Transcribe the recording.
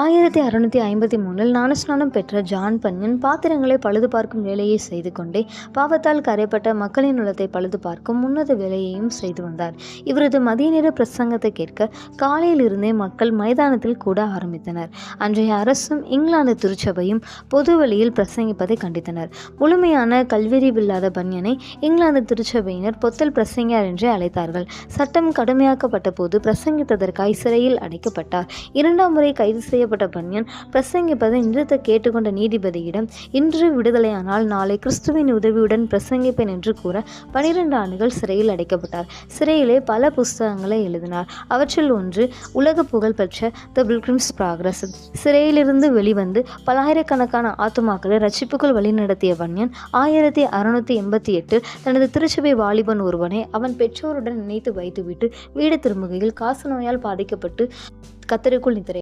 ஆயிரத்தி அறுநூற்றி ஐம்பத்தி மூணில் ஞானஸ்நானம் பெற்ற ஜான் பன்யன் பாத்திரங்களை பழுது பார்க்கும் வேலையை செய்து கொண்டே பாவத்தால் கரைப்பட்ட மக்களின் உள்ளத்தை பழுது பார்க்கும் உன்னத வேலையையும் செய்து வந்தார். இவரது மதிய நேர பிரசங்கத்தை கேட்க காலையிலிருந்தே மக்கள் மைதானத்தில் கூட ஆரம்பித்தனர். அன்றைய அரசும் இங்கிலாந்து திருச்சபையும் பொது வழியில் பிரசங்கிப்பதை கண்டித்தனர். முழுமையான கல்வெறிவில்லாத பன்யனை இங்கிலாந்து திருச்சபையினர் பொத்தல் பிரசங்கியார் என்றே அழைத்தார்கள். சட்டம் கடுமையாக்கப்பட்ட போது பிரசங்கித்ததற்காய் சிறையில் அடைக்கப்பட்டார். இரண்டாம் முறை கைது செய்ய செய்யப்பட்ட பன்யன் பிரசங்கிப்பதை நிறுத்த கேட்டுக்கொண்ட நீதிபதியிடம் இன்று விடுதலையானால் நாளை கிறிஸ்துவின் உதவியுடன் பிரசங்கிப்பேன் என்று கூற பனிரெண்டு ஆண்டுகள் சிறையில் அடைக்கப்பட்டார். சிறையிலே பல புஸ்தகங்களை எழுதினார். அவற்றில் ஒன்று உலக புகழ்பெற்ற த பில்கிரிம்ஸ் ப்ராக்ரஸ் சிறையிலிருந்து வெளிவந்து பலாயிரக்கணக்கான ஆத்துமாக்களை ரட்சிப்புக்குள் வழிநடத்திய பன்யன் ஆயிரத்தி அறுநூத்தி எண்பத்தி எட்டில் தனது திருச்சபை வாலிபன் ஒருவனை அவன் பெற்றோருடன் நினைத்து வைத்துவிட்டு வீடு திரும்புகையில் காசு நோயால் பாதிக்கப்பட்டு கத்தருக்குள் நித்திரை